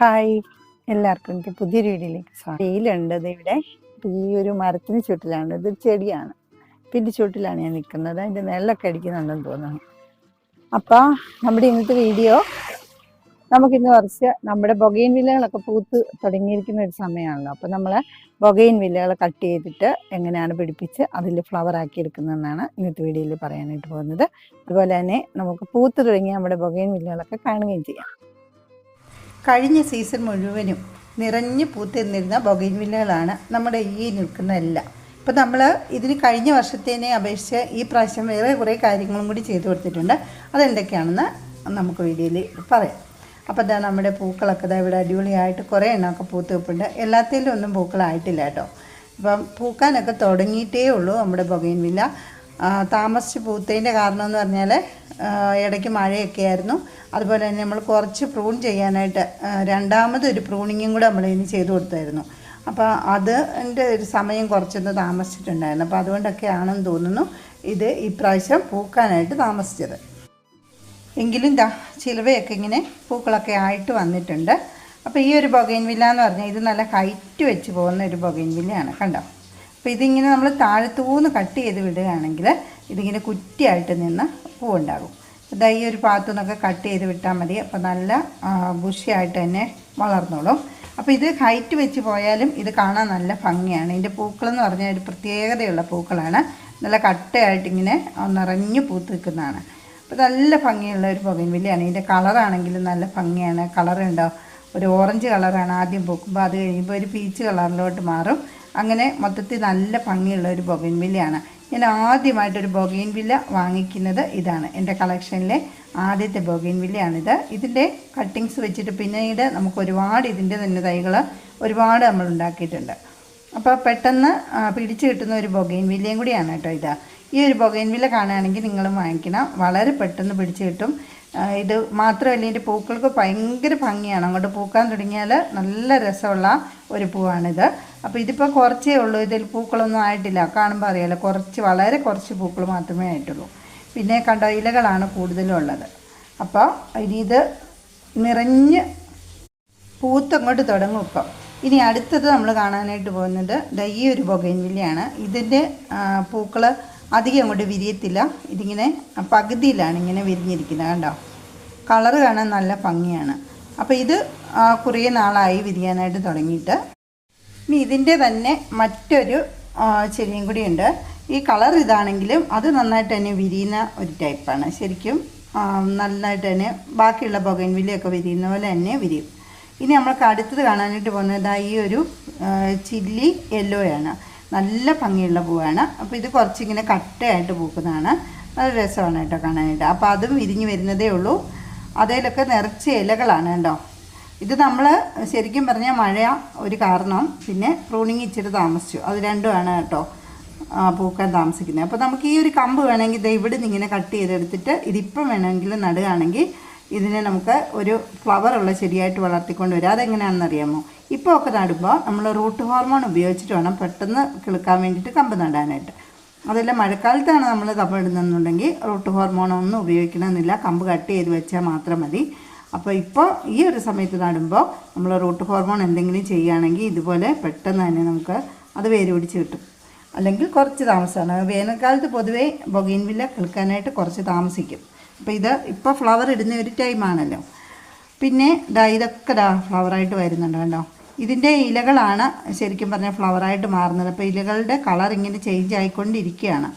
Hi എല്ലാവർക്കും എനിക്ക് പുതിയൊരു വീഡിയോയിലേക്ക് സ്വാഗതം. ഇവിടെ. ഈ ഒരു മരത്തിന് ചുട്ടിലാണ് ഇത് ചെടിയാണ്. പിന്നെ ചുട്ടിലാണ് ഞാൻ നിൽക്കുന്നത്. അതിന്റെ നെല്ലൊക്കെ അടിക്കുന്നുണ്ടെന്ന് തോന്നുന്നു. അപ്പോൾ നമ്മുടെ ഇന്നത്തെ വീഡിയോ നമുക്കിന്ന് കുറച്ച് നമ്മുടെ ബൊഗൈൻ വില്ലകളൊക്കെ പൂത്ത് തുടങ്ങിയിരിക്കുന്ന ഒരു സമയമാണല്ലോ. അപ്പോൾ നമ്മൾ ബൊഗൈൻ വില്ലകൾ കട്ട് ചെയ്തിട്ട് എങ്ങനെയാണ് പിടിപ്പിച്ച് അതിൽ ഫ്ലവർ ആക്കി എടുക്കുന്നതെന്നാണ് ഇന്നത്തെ വീഡിയോയിൽ പറയാനായിട്ട് പോകുന്നത്. അതുപോലെ തന്നെ നമുക്ക് പൂത്ത് തുടങ്ങിയ നമ്മുടെ ബൊഗൈൻ വില്ലകളൊക്കെ കാണുകയും ചെയ്യാം. കഴിഞ്ഞ സീസൺ മുഴുവനും നിറഞ്ഞു പൂത്തിരുന്നിരുന്ന ബൊഗൈൻവില്ലകളാണ് നമ്മുടെ ഈ നിൽക്കുന്നതെല്ലാം ഇപ്പോൾ ഇപ്പം നമ്മൾ ഇതിന് കഴിഞ്ഞ വർഷത്തേനെ അപേക്ഷിച്ച് ഈ പ്രാവശ്യം വേറെ കുറേ കാര്യങ്ങളും കൂടി ചെയ്തു കൊടുത്തിട്ടുണ്ട്. അതെന്തൊക്കെയാണെന്ന് നമുക്ക് വീഡിയോയിൽ പറയാം. അപ്പോൾ ഇതാ നമ്മുടെ പൂക്കളൊക്കെ ഇതാ ഇവിടെ അടിപൊളിയായിട്ട് കുറേ എണ്ണമൊക്കെ പൂത്ത് വെപ്പുണ്ട്. എല്ലാത്തിലും ഒന്നും പൂക്കളായിട്ടില്ല കേട്ടോ. അപ്പം പൂക്കാനൊക്കെ തുടങ്ങിയിട്ടേ ഉള്ളൂ നമ്മുടെ ബൊഗൈൻവില്ല താമസിച്ച് പൂത്തതിന്റെ കാരണം എന്ന് പറഞ്ഞാൽ ഇടയ്ക്ക് മഴയൊക്കെ ആയിരുന്നു. അതുപോലെ തന്നെ നമ്മൾ കുറച്ച് പ്രൂൺ ചെയ്യാനായിട്ട് രണ്ടാമതൊരു പ്രൂണിങ്ങും കൂടെ നമ്മൾ ഇനി ചെയ്തു കൊടുത്തായിരുന്നു. അപ്പോൾ അത് എന്റെ ഒരു സമയം കുറച്ചൊന്ന് താമസിച്ചിട്ടുണ്ടായിരുന്നു. അപ്പോൾ അതുകൊണ്ടൊക്കെ ആണെന്ന് തോന്നുന്നു ഇത് ഇപ്രാവശ്യം പൂക്കാനായിട്ട് താമസിച്ചത്. എങ്കിലും ദാ ചിലവയൊക്കെ ഇങ്ങനെ പൂക്കളൊക്കെ ആയിട്ട് വന്നിട്ടുണ്ട്. അപ്പോൾ ഈ ഒരു ബൊഗൈൻ വില്ല എന്ന് പറഞ്ഞാൽ ഇത് നല്ല ഹൈറ്റ് വെച്ച് പോകുന്ന ഒരു ബൊഗൈൻ വില്ലയാണ് കണ്ടോ? അപ്പോൾ ഇതിങ്ങനെ നമ്മൾ താഴത്തൂന്ന് കട്ട് ചെയ്ത് വിടുകയാണെങ്കിൽ ഇതിങ്ങനെ കുറ്റിയായിട്ട് നിന്ന് പൂവുണ്ടാകും. ഇതാ ഈ ഒരു ഭാഗത്തു നിന്നൊക്കെ കട്ട് ചെയ്ത് വിട്ടാൽ മതി. അപ്പോൾ നല്ല ബുഷിയായിട്ട് തന്നെ വളർന്നോളും. അപ്പോൾ ഇത് ഹൈറ്റ് വെച്ച് പോയാലും ഇത് കാണാൻ നല്ല ഭംഗിയാണ്. ഇതിന്റെ പൂക്കളെന്ന് പറഞ്ഞാൽ ഒരു പ്രത്യേകതയുള്ള പൂക്കളാണ്. നല്ല കട്ടയായിട്ട് ഇങ്ങനെ നിറഞ്ഞു പൂത്ത് നിൽക്കുന്നതാണ്. അപ്പോൾ നല്ല ഭംഗിയുള്ള ഒരു പുകയിൻവില്ലയാണ് ഇതിന്റെ കളറാണെങ്കിലും നല്ല ഭംഗിയാണ്. കളറുണ്ടോ? ഒരു ഓറഞ്ച് കളറാണ് ആദ്യം പൂക്കുമ്പോൾ അത് കഴിയുമ്പോൾ ഒരു പീച്ച് കളറിലോട്ട് മാറും. അങ്ങനെ മൊത്തത്തിൽ നല്ല ഭംഗിയുള്ള ഒരു ബൊഗൈൻവില്ലയാണ് ഞാൻ ആദ്യമായിട്ടൊരു ബൊഗൈൻവില്ല വാങ്ങിക്കുന്നത് ഇതാണ്. എന്റെ കളക്ഷനിലെ ആദ്യത്തെ ബൊഗൈൻവില്ലയാണിത് ഇതിന്റെ കട്ടിങ്സ് വെച്ചിട്ട് പിന്നീട് നമുക്ക് ഒരുപാട് ഇതിന്റെ തന്നെ തൈകൾ ഒരുപാട് നമ്മൾ ഉണ്ടാക്കിയിട്ടുണ്ട്. അപ്പോൾ പെട്ടെന്ന് പിടിച്ചു കിട്ടുന്ന ഒരു ബൊഗൈൻ വില്ലയും കൂടിയാണ് കേട്ടോ ഇത്. ഈ ഒരു ബൊഗൈൻ വില്ല കാണുകയാണെങ്കിൽ നിങ്ങളും വാങ്ങിക്കണം. വളരെ പെട്ടെന്ന് പിടിച്ചു കിട്ടും. ഇത് മാത്രമല്ല ഇതിന്റെ പൂക്കൾക്ക് ഭയങ്കര ഭംഗിയാണ്. അങ്ങോട്ട് പൂക്കാൻ തുടങ്ങിയാൽ നല്ല രസമുള്ള ഒരു പൂവാണിത്. അപ്പോൾ ഇതിപ്പോൾ കുറച്ചേ ഉള്ളൂ. ഇതിൽ പൂക്കളൊന്നും ആയിട്ടില്ല. കാണുമ്പോൾ അറിയാലോ കുറച്ച് വളരെ കുറച്ച് പൂക്കൾ മാത്രമേ ആയിട്ടുള്ളൂ. പിന്നെ കണ്ട ഇലകളാണ് കൂടുതലും ഉള്ളത് അപ്പോൾ ഇനി ഇത് നിറഞ്ഞ് പൂത്തങ്ങോട്ട് തുടങ്ങും ഇപ്പം. ഇനി അടുത്തത് നമ്മൾ കാണാനായിട്ട് പോകുന്നത് ഈ ഒരു ബൊഗൈൻവില്ലയാണ് ഇതിന്റെ പൂക്കൾ അധികം അങ്ങോട്ട് വിരിയത്തില്ല. ഇതിങ്ങനെ പകുതിയിലാണ് ഇങ്ങനെ വിരിഞ്ഞിരിക്കുന്നത്. കണ്ടോ? കളറ് കാണാൻ നല്ല ഭംഗിയാണ്. അപ്പോൾ ഇത് കുറേ നാളായി വിരിയാനായിട്ട് തുടങ്ങിയിട്ട്. ഇനി ഇതിന്റെ തന്നെ മറ്റൊരു ചെടിയും കൂടിയുണ്ട് ഈ കളർ ഇതാണെങ്കിലും അത് നന്നായിട്ട് തന്നെ വിരിയുന്ന ഒരു ടൈപ്പാണ്. ശരിക്കും നന്നായിട്ട് തന്നെ ബാക്കിയുള്ള പുകൻവിലയൊക്കെ വിരിയുന്ന പോലെ തന്നെ വിരിയും. ഇനി നമ്മൾക്ക് അടുത്തത് കാണാനായിട്ട് പോകുന്നത് ഈ ഒരു ചില്ലി ചില്ലി യെല്ലോയാണ് നല്ല ഭംഗിയുള്ള പൂവാണ്. അപ്പോൾ ഇത് കുറച്ചിങ്ങനെ കട്ടയായിട്ട് പൂക്കുന്നതാണ്. നല്ല രസമാണ് കേട്ടോ കാണാനായിട്ട്. അപ്പോൾ അതും വിരിഞ്ഞ് വരുന്നതേ ഉള്ളൂ. അതേലൊക്കെ നിറച്ച് ഇലകളാണ് കേട്ടോ. ഇത് നമ്മൾ ശരിക്കും പറഞ്ഞാൽ മഴ ഒരു കാരണം. പിന്നെ പ്രൂണിങ് ഇച്ചിരി താമസിച്ചു. അത് രണ്ടുമാണ് കേട്ടോ പൂക്കാൻ താമസിക്കുന്നത്. അപ്പോൾ നമുക്ക് ഈ ഒരു കമ്പ് വേണമെങ്കിൽ ദേ ഇവിടെ നിന്ന് ഇങ്ങനെ കട്ട് ചെയ്തെടുത്തിട്ട് ഇതിപ്പം വേണമെങ്കിൽ നടുകയാണെങ്കിൽ ഇതിനെ നമുക്ക് ഒരു ഫ്ലവറുള്ള ചെടിയായിട്ട് വളർത്തിക്കൊണ്ട് വരാം. അതെങ്ങനെയാണെന്ന് അറിയാമോ? ഇപ്പോൾ ഒക്കെ നടുമ്പോൾ നമ്മൾ റൂട്ട് ഹോർമോൺ ഉപയോഗിച്ചിട്ട് വേണം പെട്ടെന്ന് കിളുക്കാൻ വേണ്ടിയിട്ട് കമ്പ് നടാനായിട്ട്. അതല്ല മഴക്കാലത്താണ് നമ്മൾ കമ്പ് ഇടുന്നതെന്നുണ്ടെങ്കിൽ റൂട്ട് ഹോർമോൺ ഒന്നും ഉപയോഗിക്കണമെന്നില്ല. കമ്പ് കട്ട് ചെയ്ത് വെച്ചാൽ മാത്രം മതി. അപ്പോൾ ഇപ്പോൾ ഈ ഒരു സമയത്ത് നടുമ്പോൾ നമ്മൾ റൂട്ട് ഹോർമോൺ എന്തെങ്കിലും ചെയ്യുകയാണെങ്കിൽ ഇതുപോലെ പെട്ടെന്ന് തന്നെ നമുക്ക് അത് വേര് പിടിച്ച് കിട്ടും. അല്ലെങ്കിൽ കുറച്ച് താമസമാണ് വേനൽക്കാലത്ത് പൊതുവേ ബൊഗൈൻവില്ല കിളിക്കാനായിട്ട് കുറച്ച് താമസിക്കും. അപ്പോൾ ഇത് ഇപ്പോൾ ഫ്ലവർ ഇടുന്ന ഒരു ടൈമാണല്ലോ പിന്നെ ദാ ഇതൊക്കെ ദാ ഫ്ലവറായിട്ട് വരുന്നുണ്ട് കണ്ടോ? ഇതിന്റെ ഇലകളാണ് ശരിക്കും പറഞ്ഞാൽ ഫ്ലവറായിട്ട് മാറുന്നത്. അപ്പോൾ ഇലകളുടെ കളർ ഇങ്ങനെ ചേഞ്ച് ആയിക്കൊണ്ടിരിക്കുകയാണ്.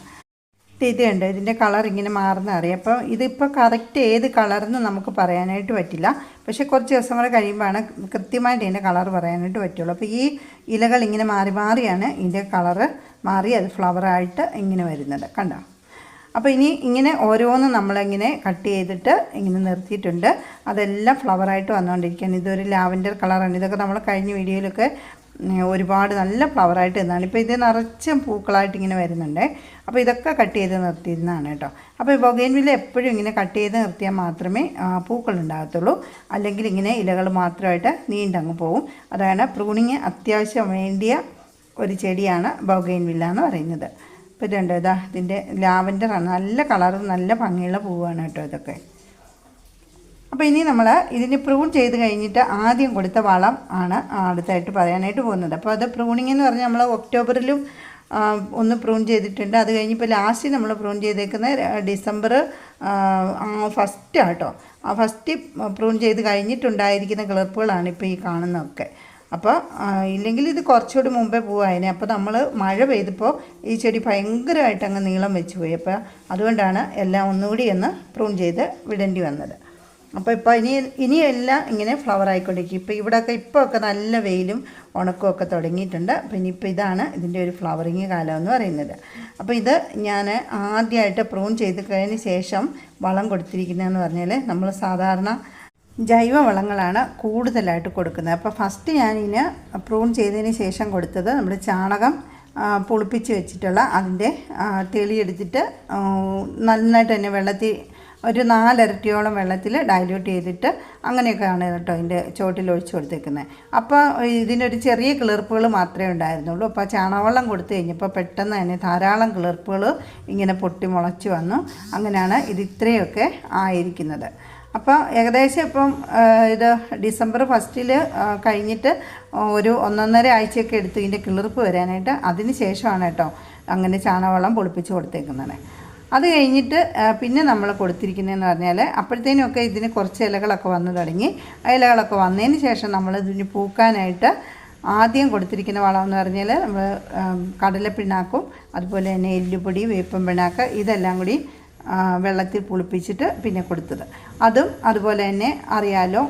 ഇത് കണ്ടോ ഇതിന്റെ കളർ ഇങ്ങനെ മാറുന്ന അറിയാം. അപ്പോൾ ഇതിപ്പോൾ കറക്റ്റ് ഏത് കളറെന്ന് നമുക്ക് പറയാനായിട്ട് പറ്റില്ല. പക്ഷേ കുറച്ച് ദിവസം കൂടെ കഴിയുമ്പോഴാണ് കൃത്യമായിട്ട് ഇതിന്റെ കളർ പറയാനായിട്ട് പറ്റുള്ളൂ. അപ്പോൾ ഈ ഇലകൾ ഇങ്ങനെ മാറി മാറിയാണ് ഇതിന്റെ കളറ് മാറി അത് ഫ്ലവറായിട്ട് ഇങ്ങനെ വരുന്നത്. കണ്ടോ? അപ്പോൾ ഇനി ഇങ്ങനെ ഓരോന്നും നമ്മളിങ്ങനെ കട്ട് ചെയ്തിട്ട് ഇങ്ങനെ നിർത്തിയിട്ടുണ്ട്. അതെല്ലാം ഫ്ലവറായിട്ട് വന്നുകൊണ്ടിരിക്കുകയാണ്. ഇതൊരു ലാവൻഡർ കളറാണ്. ഇതൊക്കെ നമ്മൾ കഴിഞ്ഞ വീഡിയോയിലൊക്കെ ഒരുപാട് നല്ല ഫ്ലവറായിട്ട് നിന്നാണ് ഇപ്പോൾ ഇത് നിറച്ചും പൂക്കളായിട്ട് ഇങ്ങനെ വരുന്നുണ്ട്. അപ്പോൾ ഇതൊക്കെ കട്ട് ചെയ്ത് നിർത്തിയിരുന്നതാണ് കേട്ടോ. അപ്പോൾ ബൊഗൈൻവില്ല എപ്പോഴും ഇങ്ങനെ കട്ട് ചെയ്ത് നിർത്തിയാൽ മാത്രമേ പൂക്കൾ ഉണ്ടാകത്തുള്ളൂ. അല്ലെങ്കിൽ ഇങ്ങനെ ഇലകൾ മാത്രമായിട്ട് നീണ്ടങ്ങ് പോവും. അതാണ് പ്രൂണിങ് അത്യാവശ്യം വേണ്ടിയ ഒരു ചെടിയാണ് ബൊഗൈൻവില്ല എന്ന് പറയുന്നത്. അപ്പോൾ ഇതുണ്ട്. ഇതാ ഇതിന്റെ ലാവൻഡറാണ് നല്ല കളറും നല്ല ഭംഗിയുള്ള പൂവാണ് കേട്ടോ ഇതൊക്കെ. അപ്പോൾ ഇനി നമ്മൾ ഇതിന് പ്രൂൺ ചെയ്ത് കഴിഞ്ഞിട്ട് ആദ്യം കൊടുത്ത വളം ആണ് അടുത്തായിട്ട് പറയാനായിട്ട് പോകുന്നത്. അപ്പോൾ അത് പ്രൂണിങ് എന്ന് പറഞ്ഞാൽ നമ്മൾ ഒക്ടോബറിലും ഒന്ന് പ്രൂൺ ചെയ്തിട്ടുണ്ട്. അത് കഴിഞ്ഞിപ്പോൾ ലാസ്റ്റ് നമ്മൾ പ്രൂൺ ചെയ്തേക്കുന്ന ഡിസംബർ ഫസ്റ്റ് ആട്ടോ ആ ഫസ്റ്റ് പ്രൂൺ ചെയ്ത് കഴിഞ്ഞിട്ടുണ്ടായിരിക്കുന്ന കിളർപ്പുകളാണ് ഇപ്പോൾ ഈ കാണുന്നതൊക്കെ. അപ്പോൾ ഇല്ലെങ്കിൽ ഇത് കുറച്ചുകൂടി മുമ്പേ പോവായനെ. അപ്പോൾ നമ്മൾ മഴ പെയ്തപ്പോൾ ഈ ചെടി ഭയങ്കരമായിട്ട് അങ്ങ് നീളം വെച്ച് പോയി. അപ്പോൾ അതുകൊണ്ടാണ് എല്ലാം ഒന്നുകൂടി ഒന്ന് പ്രൂൺ ചെയ്ത് വിടേണ്ടി വന്നത്. അപ്പോൾ ഇപ്പോൾ ഇനി ഇനിയെല്ലാം ഇങ്ങനെ ഫ്ലവർ ആയിക്കൊണ്ടിരിക്കും. ഇപ്പോൾ ഇവിടെയൊക്കെ ഇപ്പോൾ ഒക്കെ നല്ല വെയിലും ഉണക്കും ഒക്കെ തുടങ്ങിയിട്ടുണ്ട്. അപ്പോൾ ഇനിയിപ്പോൾ ഇതാണ് ഇതിന്റെ ഒരു ഫ്ലവറിങ് കാലം എന്ന് പറയുന്നത്. അപ്പോൾ ഇത് ഞാൻ ആദ്യമായിട്ട് പ്രൂൺ ചെയ്ത് കഴിഞ്ഞ ശേഷം വളം കൊടുത്തിരിക്കുന്നതെന്ന് പറഞ്ഞാൽ നമ്മൾ സാധാരണ ജൈവ വളങ്ങളാണ് കൂടുതലായിട്ട് കൊടുക്കുന്നത്. അപ്പോൾ ഫസ്റ്റ് ഞാനിതിന് പ്രൂൺ ചെയ്തതിന് ശേഷം കൊടുത്തത് നമ്മുടെ ചാണകം പുളിപ്പിച്ച് വെച്ചിട്ടുള്ള അതിന്റെ തെളിയെടുത്തിട്ട് നന്നായിട്ട് തന്നെ വെള്ളത്തിൽ ഒരു നാലരട്ടിയോളം വെള്ളത്തിൽ ഡൈല്യൂട്ട് ചെയ്തിട്ട് അങ്ങനെയൊക്കെയാണ് കേട്ടോ ഇതിന്റെ ചോട്ടിൽ ഒഴിച്ചു കൊടുത്തേക്കുന്നത്. അപ്പോൾ ഇതിനൊരു ചെറിയ കിളിർപ്പുകൾ മാത്രമേ ഉണ്ടായിരുന്നുള്ളൂ. അപ്പോൾ ചാണകവെള്ളം കൊടുത്തു കഴിഞ്ഞപ്പോൾ പെട്ടെന്ന് തന്നെ ധാരാളം കിളിർപ്പുകൾ ഇങ്ങനെ പൊട്ടി മുളച്ച് വന്നു. അങ്ങനെയാണ് ഇത് ഇത്രയൊക്കെ ആയിരിക്കുന്നത്. അപ്പോൾ ഏകദേശം ഇപ്പം ഇത് ഡിസംബർ ഫസ്റ്റിൽ കഴിഞ്ഞിട്ട് ഒരു ഒന്നൊന്നര ആഴ്ചയൊക്കെ എടുത്തു ഇതിന്റെ കിളിർപ്പ് വരാനായിട്ട്. അതിന് ശേഷമാണ് കേട്ടോ അങ്ങനെ ചാണകവെള്ളം പൊളിപ്പിച്ച് കൊടുത്തേക്കുന്നത്. അത് കഴിഞ്ഞിട്ട് പിന്നെ നമ്മൾ കൊടുത്തിരിക്കുന്നതെന്ന് പറഞ്ഞാൽ അപ്പോഴത്തേനൊക്കെ ഇതിന് കുറച്ച് ഇലകളൊക്കെ വന്ന് തുടങ്ങി. ആ ഇലകളൊക്കെ വന്നതിന് ശേഷം നമ്മൾ ഇതിന് പൂക്കാനായിട്ട് ആദ്യം കൊടുത്തിരിക്കുന്ന വളം എന്ന് പറഞ്ഞാൽ നമ്മൾ കടലപ്പിണ്ണാക്കും അതുപോലെ തന്നെ എല്ലുപൊടി വേപ്പൻ പിണ്ണാക്ക് ഇതെല്ലാം കൂടി വെള്ളത്തിൽ പുളിപ്പിച്ചിട്ട് പിന്നെ കൊടുത്തത്. അതും അതുപോലെ തന്നെ അറിയാലോ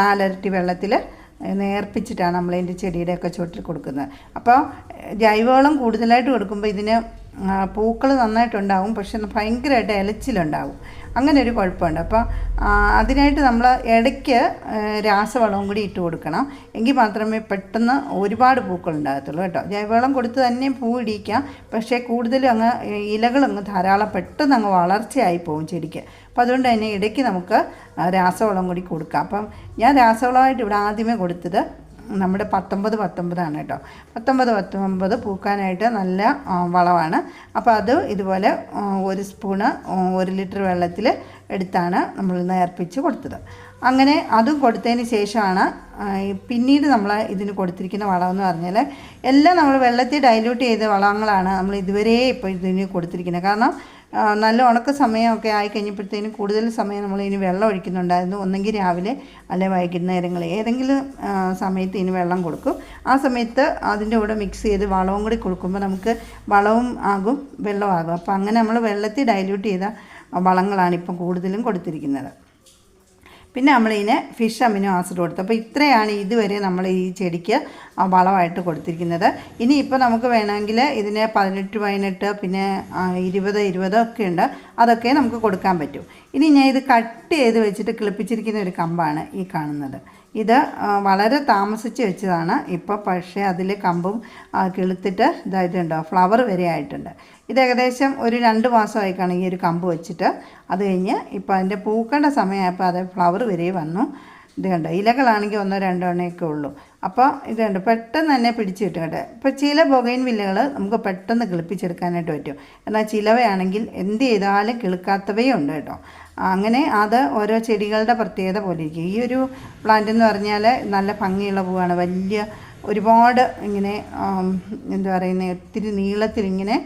നാലരട്ടി വെള്ളത്തിൽ നേർപ്പിച്ചിട്ടാണ് നമ്മൾ ഇതിന്റെ ചെടിയുടെയൊക്കെ ചുവട്ടിൽ കൊടുക്കുന്നത്. അപ്പോൾ ജൈവവളം കൂടുതലായിട്ട് കൊടുക്കുമ്പോൾ ഇതിന് പൂക്കൾ നന്നായിട്ടുണ്ടാവും പക്ഷെ ഭയങ്കരമായിട്ട് ഇലച്ചിലുണ്ടാവും. അങ്ങനെ ഒരു കുഴപ്പമുണ്ട്. അപ്പോൾ അതിനായിട്ട് നമ്മൾ ഇടയ്ക്ക് രാസവളവും കൂടി ഇട്ട് കൊടുക്കണം. എങ്കിൽ മാത്രമേ പെട്ടെന്ന് ഒരുപാട് പൂക്കൾ ഉണ്ടാകത്തുള്ളൂ കേട്ടോ. ജൈവവളം കൊടുത്ത് തന്നെ പൂ ഇടിക്കാം പക്ഷേ കൂടുതലും അങ്ങ് ഇലകളങ്ങ് ധാരാളം പെട്ടെന്ന് അങ്ങ് വളർച്ചയായി പോകും ചെടിക്ക്. അപ്പോൾ അതുകൊണ്ട് തന്നെ ഇടയ്ക്ക് നമുക്ക് രാസവളം കൂടി കൊടുക്കാം. അപ്പം ഞാൻ രാസവളമായിട്ട് ഇവിടെ ആദ്യമേ കൊടുത്തത് നമ്മുടെ പത്തൊമ്പത് പത്തൊമ്പതാണ് കേട്ടോ. പത്തൊമ്പത് പത്തൊമ്പത് പൂക്കാനായിട്ട് നല്ല വളമാണ്. അപ്പോൾ അത് ഇതുപോലെ ഒരു സ്പൂണ് ഒരു ലിറ്റർ വെള്ളത്തിൽ എടുത്താണ് നമ്മൾ നേർപ്പിച്ച് കൊടുത്തത്. അങ്ങനെ അതും കൊടുത്തതിന് ശേഷമാണ് പിന്നീട് നമ്മൾ ഇതിന് കൊടുത്തിരിക്കുന്ന വളം എന്ന് പറഞ്ഞാൽ എല്ലാം നമ്മൾ വെള്ളത്തിൽ ഡൈല്യൂട്ട് ചെയ്ത വളങ്ങളാണ് നമ്മൾ ഇതുവരെ ഇപ്പോൾ ഇതിന് കൊടുത്തിരിക്കുന്നത്. കാരണം നല്ല ഉണക്ക സമയമൊക്കെ ആയി കഴിഞ്ഞപ്പോഴത്തേനും കൂടുതൽ സമയം നമ്മൾ ഇതിന് വെള്ളം ഒഴിക്കുന്നുണ്ടായിരുന്നു. ഒന്നെങ്കിൽ രാവിലെ അല്ലെ വൈകുന്നേരങ്ങളിൽ ഏതെങ്കിലും സമയത്ത് ഇതിന് വെള്ളം കൊടുക്കും. ആ സമയത്ത് അതിന്റെ കൂടെ മിക്സ് ചെയ്ത് വളവും കൂടി കൊടുക്കുമ്പോൾ നമുക്ക് വളവും ആകും വെള്ളവും ആകും. അപ്പോൾ അങ്ങനെ നമ്മൾ വെള്ളത്തിൽ ഡൈല്യൂട്ട് ചെയ്ത വളങ്ങളാണ് ഇപ്പം കൂടുതലും കൊടുത്തിരിക്കുന്നത്. പിന്നെ നമ്മളിതിന് ഫിഷ് അമിനോ ആസിഡ് കൊടുത്തു. അപ്പോൾ ഇത്രയാണ് ഇതുവരെ നമ്മൾ ഈ ചെടിക്ക് വളമായിട്ട് കൊടുത്തിരിക്കുന്നത്. ഇനി ഇപ്പോൾ നമുക്ക് വേണമെങ്കിൽ ഇതിന് പതിനെട്ട് പതിനെട്ട് പിന്നെ ഇരുപത് ഇരുപത് ഒക്കെ ഉണ്ട്. അതൊക്കെ നമുക്ക് കൊടുക്കാൻ പറ്റും. ഇനി ഞാൻ ഇത് കട്ട് ചെയ്ത് വെച്ചിട്ട് കിളിപ്പിച്ചിരിക്കുന്ന ഒരു കമ്പാണ് ഈ കാണുന്നത്. ഇത് വളരെ താമസിച്ച് വെച്ചതാണ്. ഇപ്പോൾ പക്ഷേ അതിൽ കമ്പും കിളുത്തിട്ട് ഇതായിട്ടുണ്ടോ. ഫ്ലവർ വരെ ആയിട്ടുണ്ട്. ഇത് ഏകദേശം ഒരു രണ്ട് മാസമായി കാണും ഈ ഒരു കമ്പ് വെച്ചിട്ട്. അത് കഴിഞ്ഞ് ഇപ്പോൾ അതിന്റെ പൂക്കേണ്ട സമയമായപ്പോൾ അത് ഫ്ലവർ വരെ വന്നു. ഇത് കണ്ടോ? ഇലകളാണെങ്കിൽ ഒന്നോ രണ്ടോ എണ്ണയൊക്കെ ഉള്ളൂ. അപ്പോൾ ഇത് കണ്ടോ? പെട്ടെന്ന് തന്നെ പിടിച്ച് കിട്ടും കേട്ടോ. ഇപ്പോൾ ചില ബൊഗൈൻ വില്ലകൾ നമുക്ക് പെട്ടെന്ന് കിളിപ്പിച്ചെടുക്കാനായിട്ട് പറ്റും. എന്നാൽ ചിലവയാണെങ്കിൽ എന്ത് ചെയ്താലും കിളുക്കാത്തവയും ഉണ്ട് കേട്ടോ. അങ്ങനെ അത് ഓരോ ചെടികളുടെ പ്രത്യേകത പോലെ ഇരിക്കും. ഈ ഒരു പ്ലാന്റ് എന്ന് പറഞ്ഞാൽ നല്ല ഭംഗിയുള്ള പൂവാണ്. വലിയ ഒരുപാട് ഇങ്ങനെ എന്താ പറയുന്നത് ഒത്തിരി നീളത്തിൽ ഇങ്ങനെ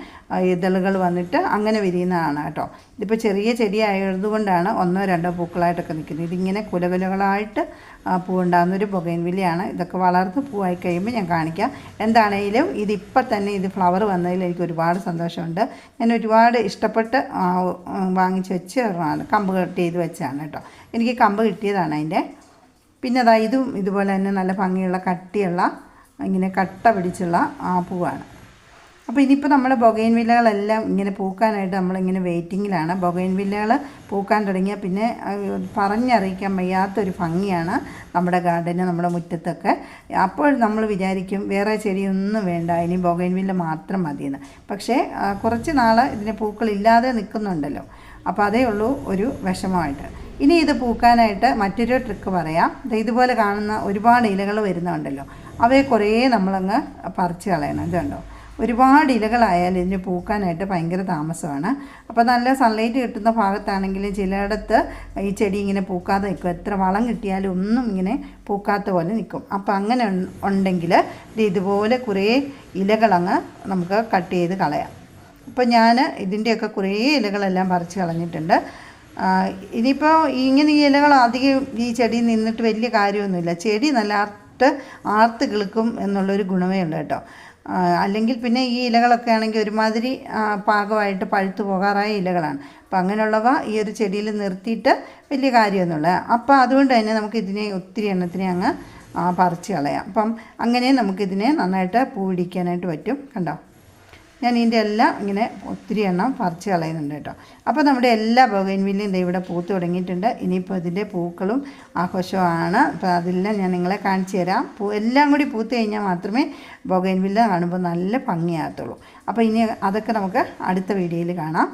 ഇതളുകൾ വന്നിട്ട് അങ്ങനെ വിരിയുന്നതാണ് കേട്ടോ. ഇതിപ്പോൾ ചെറിയ ചെടി ആയതുകൊണ്ടാണ് ഒന്നോ രണ്ടോ പൂക്കളായിട്ടൊക്കെ നിൽക്കുന്നത്. ഇതിങ്ങനെ കുലകുലകളായിട്ട് പൂവുണ്ടാകുന്ന ഒരു പുകയൻവിലിയാണ് ഇതൊക്കെ വളർന്ന് പൂവായി കഴിയുമ്പോൾ ഞാൻ കാണിക്കാം. എന്താണേലും ഇതിപ്പോൾ തന്നെ ഇത് ഫ്ലവർ വന്നതിൽ എനിക്ക് ഒരുപാട് സന്തോഷമുണ്ട്. ഞാൻ ഒരുപാട് ഇഷ്ടപ്പെട്ട് വാങ്ങിച്ച് വെച്ച് കമ്പ് കട്ട് ചെയ്ത് വെച്ചാണ് കേട്ടോ. എനിക്ക് കമ്പ് കിട്ടിയതാണ് അതിന്റെ. പിന്നെ അതാ ഇതും ഇതുപോലെ തന്നെ നല്ല ഭംഗിയുള്ള കട്ടിയുള്ള ഇങ്ങനെ കട്ട പിടിച്ചുള്ള ആ പൂവാണ്. അപ്പോൾ ഇനിയിപ്പോൾ നമ്മുടെ ബൊഗൈൻ വില്ലകളെല്ലാം ഇങ്ങനെ പൂക്കാനായിട്ട് നമ്മളിങ്ങനെ വെയിറ്റിങ്ങിലാണ്. ബൊഗൈൻ വില്ലകൾ പൂക്കാൻ തുടങ്ങിയാൽ പിന്നെ പറഞ്ഞറിയിക്കാൻ വയ്യാത്തൊരു ഭംഗിയാണ് നമ്മുടെ ഗാർഡന് നമ്മുടെ മുറ്റത്തൊക്കെ. അപ്പോൾ നമ്മൾ വിചാരിക്കും വേറെ ചെടിയൊന്നും വേണ്ട ഇനി ബൊഗൈൻ വില്ല മാത്രം മതിയെന്ന്. പക്ഷേ കുറച്ച് നാൾ ഇതിന് പൂക്കളില്ലാതെ നിൽക്കുന്നുണ്ടല്ലോ. അപ്പോൾ അതേ ഉള്ളൂ ഒരു വിഷമമായിട്ട്. ഇനി ഇത് പൂക്കാനായിട്ട് മറ്റൊരു ട്രിക്ക് പറയാം. ഇതുപോലെ കാണുന്ന ഒരുപാട് ഇലകൾ വരുന്നുണ്ടല്ലോ. അവയെ കുറേ നമ്മളങ്ങ് പറിച്ച് കളയണം. ഇതുണ്ടോ? ഒരുപാട് ഇലകളായാലും ഇതിന് പൂക്കാനായിട്ട് ഭയങ്കര താമസമാണ്. അപ്പോൾ നല്ല സൺലൈറ്റ് കിട്ടുന്ന ഭാഗത്താണെങ്കിൽ ചിലയിടത്ത് ഈ ചെടി ഇങ്ങനെ പൂക്കാതെ നിൽക്കും. എത്ര വളം കിട്ടിയാലും ഒന്നും ഇങ്ങനെ പൂക്കാത്ത പോലെ നിൽക്കും. അപ്പോൾ അങ്ങനെ ഉണ്ടെങ്കിൽ ഇതുപോലെ കുറേ ഇലകളങ്ങ് നമുക്ക് കട്ട് ചെയ്ത് കളയാം. അപ്പോൾ ഞാൻ ഇതിന്റെയൊക്കെ കുറേ ഇലകളെല്ലാം പറിച്ച് കളഞ്ഞിട്ടുണ്ട്. ഇനിയിപ്പോൾ ഇങ്ങനെ ഈ ഇലകൾ അധികം ഈ ചെടി നിന്നിട്ട് വലിയ കാര്യമൊന്നുമില്ല. ചെടി നല്ല ആർട്ട് ആർത്ത് കിളുക്കും എന്നുള്ളൊരു ഗുണമേ ഉള്ളൂ കേട്ടോ. അല്ലെങ്കിൽ പിന്നെ ഈ ഇലകളൊക്കെ ആണെങ്കിൽ ഒരുമാതിരി പാകമായിട്ട് പഴുത്തു പോകാറായ ഇലകളാണ്. അപ്പം അങ്ങനെയുള്ളവ ഈ ഒരു ചെടിയിൽ നിർത്തിയിട്ട് വലിയ കാര്യമൊന്നുമില്ല. അപ്പോൾ അതുകൊണ്ട് തന്നെ നമുക്ക് ഇതിനെ ഒത്തിരി എണ്ണത്തിനെ അങ്ങ് പറിച്ച് കളയാം. അപ്പം അങ്ങനെ നമുക്കിതിനെ നന്നായിട്ട് പൂ പിടിക്കാനായിട്ട് പറ്റും. കണ്ടോ? ഞാൻ ഇതിന്റെ എല്ലാം ഇങ്ങനെ ഒത്തിരി എണ്ണം പറിച്ച് കളയുന്നുണ്ട് കേട്ടോ. അപ്പോൾ നമ്മുടെ എല്ലാ ബൊഗൈൻവില്ലയും ഇത് ഇവിടെ പൂത്ത് തുടങ്ങിയിട്ടുണ്ട്. ഇനിയിപ്പോൾ ഇതിന്റെ പൂക്കളും ആഘോഷമാണ് അപ്പോൾ അതെല്ലാം ഞാൻ നിങ്ങളെ കാണിച്ചു തരാം. പൂ എല്ലാം കൂടി പൂത്ത് കഴിഞ്ഞാൽ മാത്രമേ ബൊഗൈൻവില്ല കാണുമ്പോൾ നല്ല ഭംഗിയാകത്തുള്ളൂ അപ്പോൾ ഇനി അതൊക്കെ നമുക്ക് അടുത്ത വീഡിയോയിൽ കാണാം.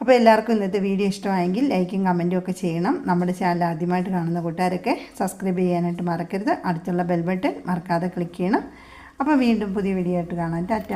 അപ്പോൾ എല്ലാവർക്കും ഇന്നത്തെ വീഡിയോ ഇഷ്ടമായെങ്കിൽ ലൈക്കും കമന്റും ഒക്കെ ചെയ്യണം. നമ്മുടെ ചാനൽ ആദ്യമായിട്ട് കാണുന്ന കൂട്ടുകാരൊക്കെ സബ്സ്ക്രൈബ് ചെയ്യാനായിട്ട് മറക്കരുത്. അടുത്തുള്ള ബെൽ ബട്ടൺ മറക്കാതെ ക്ലിക്ക് ചെയ്യണം. അപ്പോൾ വീണ്ടും പുതിയ വീഡിയോ ആയിട്ട് കാണാം. ടാറ്റ.